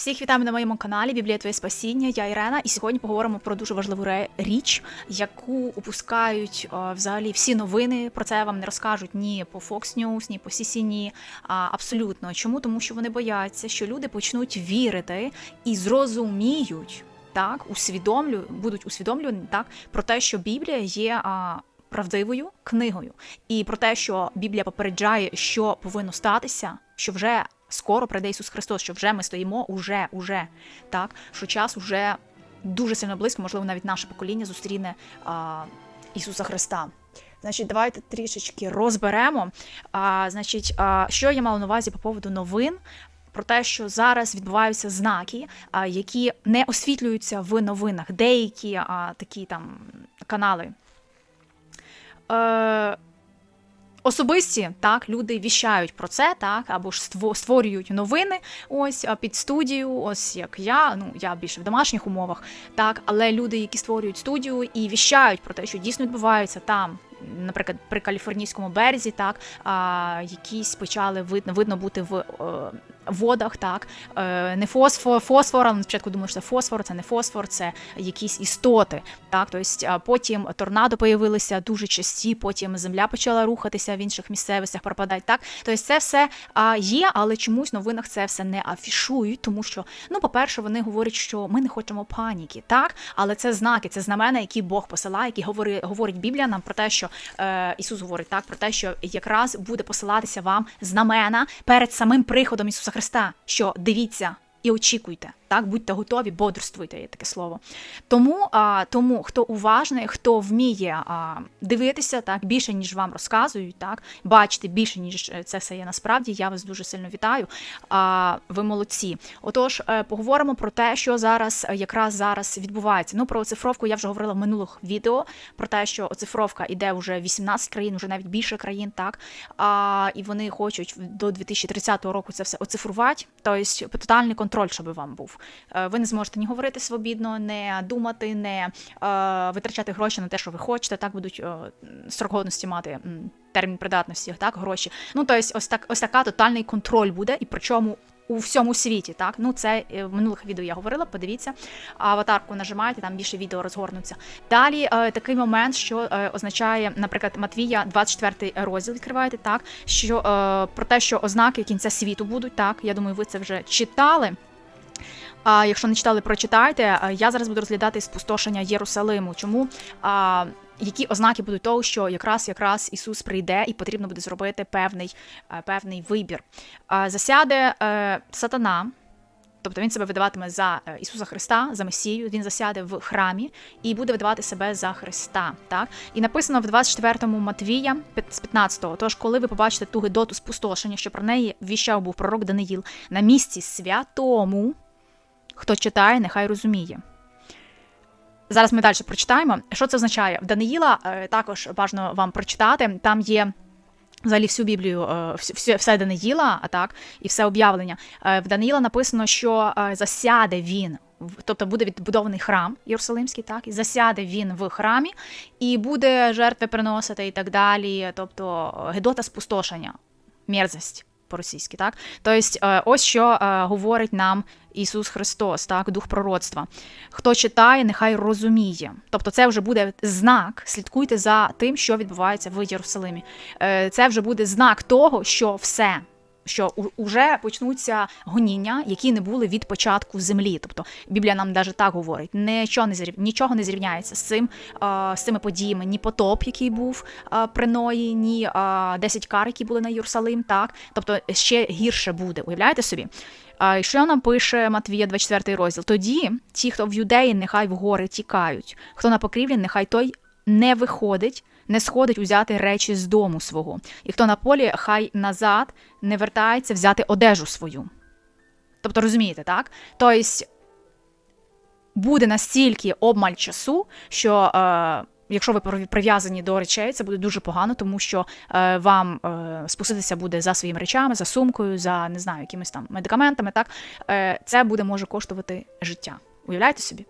Всіх вітаємо на моєму каналі Біблія Твоє Спасіння. Я Ірена, і сьогодні поговоримо про дуже важливу річ, яку упускають е, взагалі всі новини. Про це вам не розкажуть ні по Fox News, ні по CCN, а, абсолютно. Чому? Тому що вони бояться, що люди почнуть вірити і зрозуміють, так, усвідомлю, будуть усвідомлювані так, про те, що Біблія є. А, Правдивою книгою, і про те, що Біблія попереджає, що повинно статися, що вже скоро прийде Ісус Христос, що вже ми стоїмо, уже, уже так, що час уже дуже сильно близько, можливо, навіть наше покоління зустріне а, Ісуса Христа. Значить, давайте трішечки розберемо. А, значить, а, що я мала на увазі по поводу новин. Про те, що зараз відбуваються знаки, які не освітлюються в новинах. Деякі а, такі там канали. Е, Особисті так люди віщають про це, так або ж створюють новини. Ось під студію, ось як я. Ну я більше в домашніх умовах, так, але люди, які створюють студію і віщають про те, що дійсно відбувається там. Наприклад, при каліфорнійському березі, так а, якісь почали видно, видно бути в е, водах, так е, не фосфор, фосфор, але спочатку думали, що це фосфор, це не фосфор, це якісь істоти. Так, тобто потім торнадо появилися дуже часті, потім земля почала рухатися в інших місцевостях, пропадати. Так, тобто це все є, але чомусь в новинах це все не афішують, тому що, ну, по-перше, вони говорять, що ми не хочемо паніки, так, але це знаки, це знамена, які Бог посилає, які говорить, говорить Біблія нам про те, що е, Ісус говорить так, про те, що якраз буде посилатися вам знамена перед самим приходом Ісуса Христа, що дивіться. І очікуйте, так будьте готові, бодрствуйте, є таке слово. Тому, а, тому хто уважний, хто вміє а, дивитися так більше, ніж вам розказують, так бачити більше, ніж це все є насправді. Я вас дуже сильно вітаю. А, ви молодці. Отож, е, поговоримо про те, що зараз е, якраз зараз відбувається. Ну про оцифровку я вже говорила в минулих відео про те, що оцифровка іде вже 18 країн, вже навіть більше країн, так а, і вони хочуть до 2030 року це все оцифрувати. Тобто тотальний контроль, щоб вам був. Е, Ви не зможете ні говорити свобідно, не думати, не витрачати гроші на те, що ви хочете. Так будуть е, срок годності мати термін придатності, так гроші. Ну тобто, ось так, ось така тотальний контроль буде, і причому. У всьому світі, так ну це е, в минулих відео я говорила. Подивіться, аватарку нажимаєте, там більше відео розгорнуться. Далі е, такий момент, що е, означає, наприклад, Матвія, 24 розділ відкриваєте, так що е, про те, що ознаки кінця світу будуть, так я думаю, ви це вже читали. А якщо не читали, прочитайте. Я зараз буду розглядати спустошення Єрусалиму. Чому? А, які ознаки будуть того, що якраз якраз Ісус прийде і потрібно буде зробити певний, певний вибір. Засяде е, сатана. Тобто він себе видаватиме за е, Ісуса Христа, за Месію, він засяде в храмі і буде видавати себе за Христа. Так? І написано в 24-му Матвія з 15-го. Тож, коли ви побачите ту гидоту спустошення, що про неї віщав був пророк Даниїл на місці святому, хто читає, нехай розуміє. Зараз ми далі прочитаємо. Що це означає? В Даниїла е, також бажано вам прочитати. Там є взагалі всю Біблію, е, все Даниїла, а так, і все об'явлення. Е, В Даниїла написано, що засяде він. Тобто буде відбудований храм Єрусалимський, так, і засяде він в храмі, і буде жертви приносити і так далі. Тобто гедота спустошення, мерзость по-російськи, так? Тобто, е, ось що е, говорить нам Ісус Христос, так, дух пророцтва. Хто читає, нехай розуміє. Тобто, це вже буде знак. Слідкуйте за тим, що відбувається в Єрусалимі. Е, Це вже буде знак того, що все. Що вже почнуться гоніння, які не були від початку землі. Тобто Біблія нам навіть так говорить: нічого не зрів... нічого не зрівняється з цим, з цими подіями. Ні потоп, який був при Ної, ні а, 10 кар, які були на Єрусалим. Так, тобто ще гірше буде. Уявляєте собі? Що нам пише Матвія, 24 розділ? Тоді ті, хто в юдеї, нехай в гори тікають, хто на покрівлі, нехай той не виходить, не сходить узяти речі з дому свого. І хто на полі, хай назад не вертається взяти одежу свою. Тобто, розумієте, так? Тобто буде настільки обмаль часу, що. Е, Якщо ви прив'язані до речей, це буде дуже погано, тому що е, вам е, спуститися буде за своїми речами, за сумкою, за не знаю, якимись там медикаментами. Так е, це буде може коштувати життя. Уявляєте собі?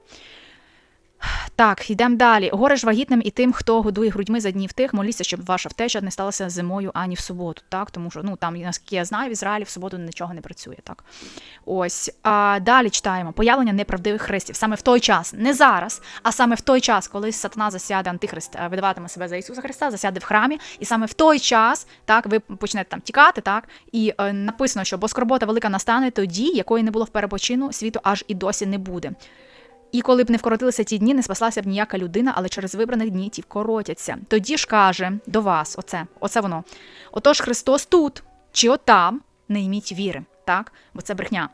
Так, йдемо далі. Горе ж вагітним і тим, хто годує грудьми за днів тих, моліться, щоб ваша втеча не сталася зимою ані в суботу. Так, тому що ну там, наскільки я знаю, в Ізраїлі в суботу нічого не працює. Так, ось а далі читаємо появлення неправдивих христів саме в той час, не зараз, а саме в той час, коли сатана засяде антихрист, е, видаватиме себе за Ісуса Христа, засяде в храмі, і саме в той час так ви почнете там тікати, так і е, написано, що бо скорбота велика настане тоді, якої не було в перепочину світу, аж і досі не буде. І коли б не вкоротилися ті дні, не спаслася б ніяка людина, але через вибраних дні ті вкоротяться. Тоді ж каже до вас, оце, оце воно. Отож Христос тут чи отам не йміть віри, так? Бо це брехня.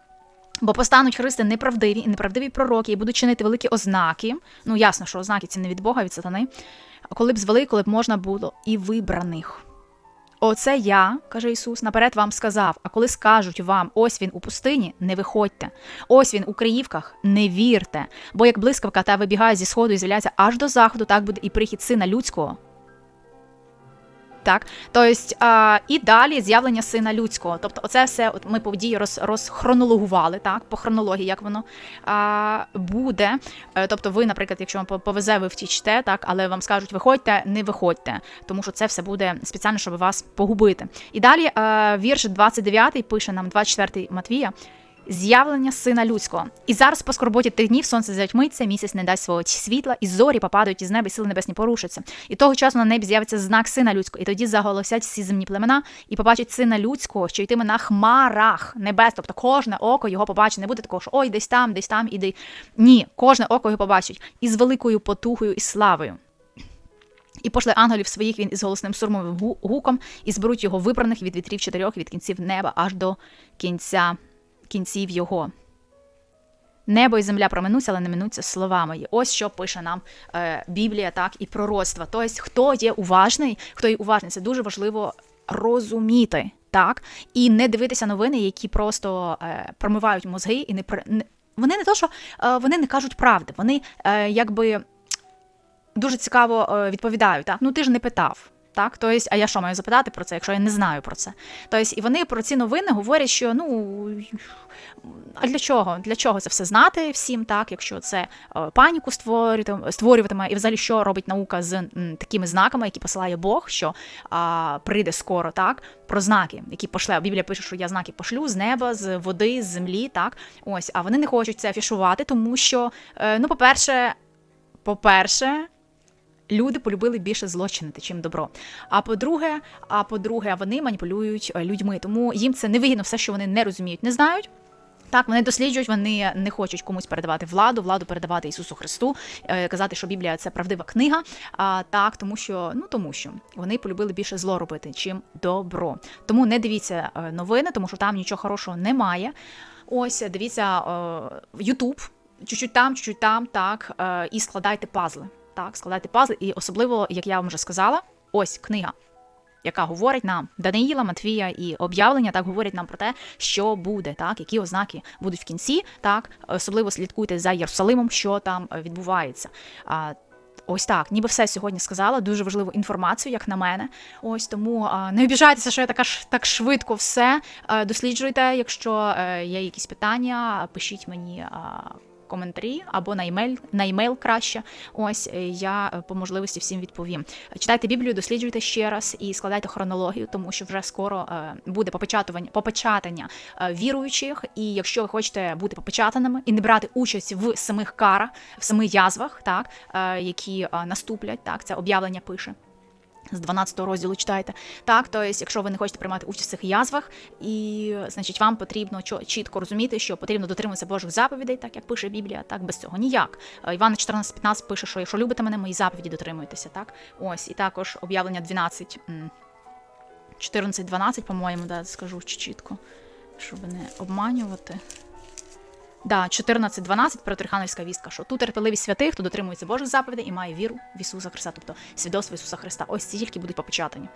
Бо постануть христи неправдиві і неправдиві пророки, і будуть чинити великі ознаки. Ну, ясно, що ознаки це не від Бога, від сатани. Коли б звели, коли б можна було і вибраних. Оце я, каже Ісус, наперед вам сказав. А коли скажуть вам, ось він у пустині, не виходьте. Ось він у Криївках, не вірте. Бо як блискавка та вибігає зі сходу і з'являється аж до заходу, так буде і прихід сина людського. Так, тобто, а, і далі з'явлення сина людського. Тобто, оце все от ми по події роз, розхронологували, так, по хронології, як воно а, буде. Е, Тобто, ви, наприклад, якщо вам повезе, ви втічте, так, але вам скажуть, виходьте, не виходьте, тому що це все буде спеціально, щоб вас погубити. І далі е, вірш 29 пише нам 24 Матвія. З'явлення сина людського. І зараз по скорботі тих днів сонце затьмиться, місяць не дасть свого світла, і зорі попадають із неба, і сили небесні порушаться. І того часу на небі з'явиться знак сина людського, і тоді заголосять всі земні племена і побачать сина людського, що йтиме на хмарах небес. Тобто кожне око його побачить. Не буде такого, що ой, десь там, десь там, іди. Ні, кожне око його побачить із великою потугою і славою. І пошли ангелів своїх він із голосним сурмовим гуком, і зберуть його вибраних від вітрів чотирьох від кінців неба аж до кінця кінців його. Небо і земля проминуться, але не минуться слова мої. Ось що пише нам е, Біблія, так і пророцтва. Тобто, хто є уважний, хто є уважний, це дуже важливо розуміти, так, і не дивитися новини, які просто е, промивають мозги, і не, не вони не то, що е, вони не кажуть правди, вони е, якби дуже цікаво е, відповідають. Так, ну ти ж не питав. Так, тобто, а я що маю запитати про це, якщо я не знаю про це? Тобто, і вони про ці новини говорять, що ну а для чого? Для чого це все знати всім, так, якщо це е, паніку створювати, створюватиме, і взагалі що робить наука з такими знаками, які посилає Бог, що а, прийде скоро, так, про знаки, які пошле. Біблія пише, що я знаки пошлю з неба, з води, з землі, так. Ось, а вони не хочуть це афішувати, тому що, е, ну, по-перше, по-перше, люди полюбили більше злочинити, чим добро. А по-друге, а по-друге, вони маніпулюють е, людьми, тому їм це невигідно все, що вони не розуміють, не знають. Так, вони досліджують, вони не хочуть комусь передавати владу, владу передавати Ісусу Христу, е, казати, що Біблія це правдива книга. А так, тому що ну тому що вони полюбили більше зло робити, чим добро. Тому не дивіться е, новини, тому що там нічого хорошого немає. Ось дивіться Ютуб, чуть-чуть там, чуть-чуть там, так, і складайте пазли. Так, складайте пазли, і особливо, як я вам вже сказала, ось книга яка говорить нам Даниїла, Матвія і об'явлення, так говорять нам про те, що буде, так, які ознаки будуть в кінці. Так, особливо слідкуйте за Єрусалимом, що там е, відбувається. А, Ось так, ніби все сьогодні сказала. Дуже важливу інформацію, як на мене. Ось тому не обіжайтеся, що я така ж так швидко все Е, досліджуйте. Якщо е, є якісь питання, пишіть мені. Коментарі або на емейл, на емейл краще. Ось е, я е, по можливості всім відповім. Читайте Біблію, досліджуйте ще раз і складайте хронологію, тому що вже скоро е, буде попечатування попечатання віруючих. І якщо ви хочете бути попечатаними і не брати участь в самих карах, в самих язвах, так які наступлять, так це об'явлення пише. З 12 розділу читайте. Так, то есть, якщо ви не хочете приймати участь в цих язвах, і значить вам потрібно чітко розуміти, що потрібно дотримуватися Божих заповідей, так як пише Біблія, так без цього ніяк. Е, Івана 14.15 пише, що якщо любите мене, мої заповіді дотримуєтеся. Так, ось і також об'явлення 12, м, 14.12, по-моєму, да, скажу чітко, щоб не обманювати. Да, 14.12 Петроханівська вістка, що тут терпеливість святих, хто дотримується Божих заповідей і має віру в Ісуса Христа, тобто свідоцтво Ісуса Христа. Ось ці тільки будуть попечатані.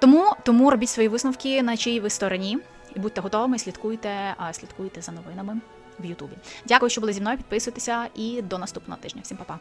Тому, тому робіть свої висновки, на чиїй ви стороні, і будьте готовими, слідкуйте, а, слідкуйте за новинами в Ютубі. Дякую, що були зі мною. Підписуйтеся і до наступного тижня. Всім па-па.